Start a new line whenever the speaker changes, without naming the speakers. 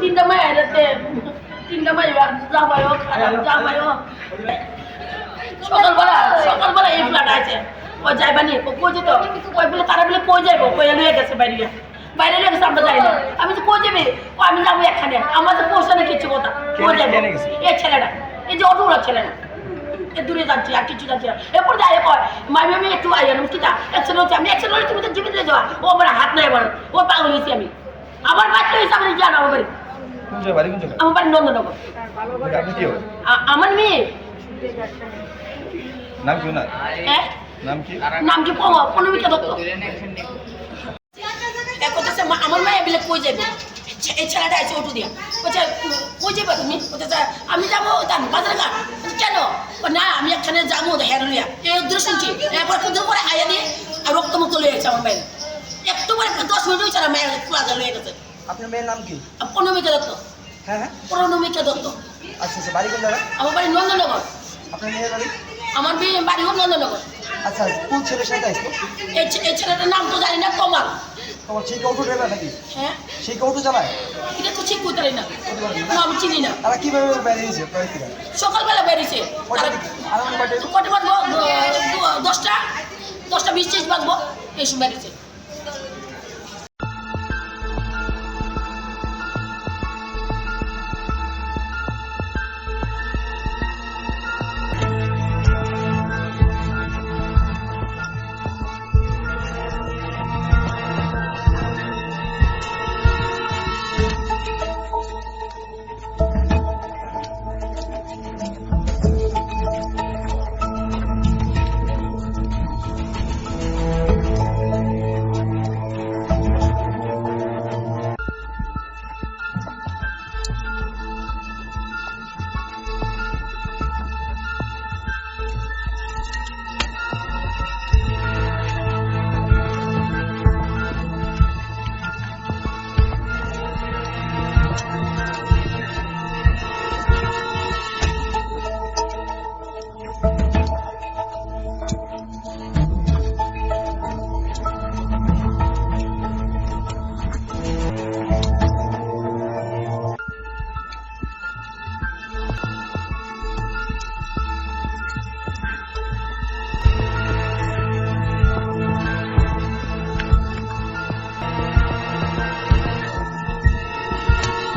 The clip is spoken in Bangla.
তিনটা মায়ের হাতে তিনটা মায়ের জামাইও খারাপ জামাইও সকালবেলা সকালবেলা এই ফ্ল্যাট আছে। ও যাইবা নি? কই যেত? ওই বলে তারা বলে কই যাইবো? কই লুয়ে গেছে বাইরে বাইরে লুয়ে গেছে আমরা যাই না। আমি তো কই যাবে? ও আমি যাব এখানে। আমার তো নেই কিছু কথা। কই যাব? এই ছেলেটা। এই যে ছেলেটা এ দূরে যাচ্ছি আর কিছু যাচ্ছি না। এরপর যাই কয় মামি আমি একটু আই আমি তুমি তো জীবিত যাওয়া ও আমার হাত নাই আমার। ও পাগল হয়েছি আমি। আমার বাচ্চা হয়েছে আমার জানো আমার বাড়ি।
বাড়ি
আমার বাড়ি নন্দনগর। আমার মেয়ে।
নাম কি ওনার? নাম কি?
নাম কি? প- পনবিকা দত্ত। এক কথা হচ্ছে, মা- আমার মায়ের বিলে কই যাবে এই ছেলেটা আছে অটো দিয়া। বলছে উম, কই যাবে তুমি? বলছে আমি যাব তার বাজারে গা কেন? না আমি এখানে যাব হেরলিয়া এই উদ্দেশ্য শুনছি এরপর করে দিয়ে আর রক্ত মুক্ত লয়ে আমার মায়ের দশ মিনিট হয়েছে না মায়ের প্লাজা লয়ে গেছে।
আপনার মেয়ের নাম কি?
পনমিকা দত্ত।
হ্যাঁ হ্যাঁ।
পনমিকা দত্ত।
আচ্ছা আচ্ছা বাড়ি কোন জায়গা
আমার বাড়ি নন্দনগর।
আপনার মেয়ের বাড়ি?
আমার বাড়ি নন্দনগর।
আচ্ছা কোন ছেলের সাথে আসলো
এই ছেলেটার নাম তো জানি না কমাল।
তোমার সেই অটো ড্রাইভার নাকি?
হ্যাঁ।
সেই চালায়?
এটা তো ঠিক করতে না। না, আমি চিনি না।
তারা কীভাবে বেরিয়েছে
সকালবেলা বেরিয়েছে।
কটা কটা
কটা বাজবো? দশটা? দশটা বিশ ত্রিশ বাজবো। এই সময় বেরিয়েছে।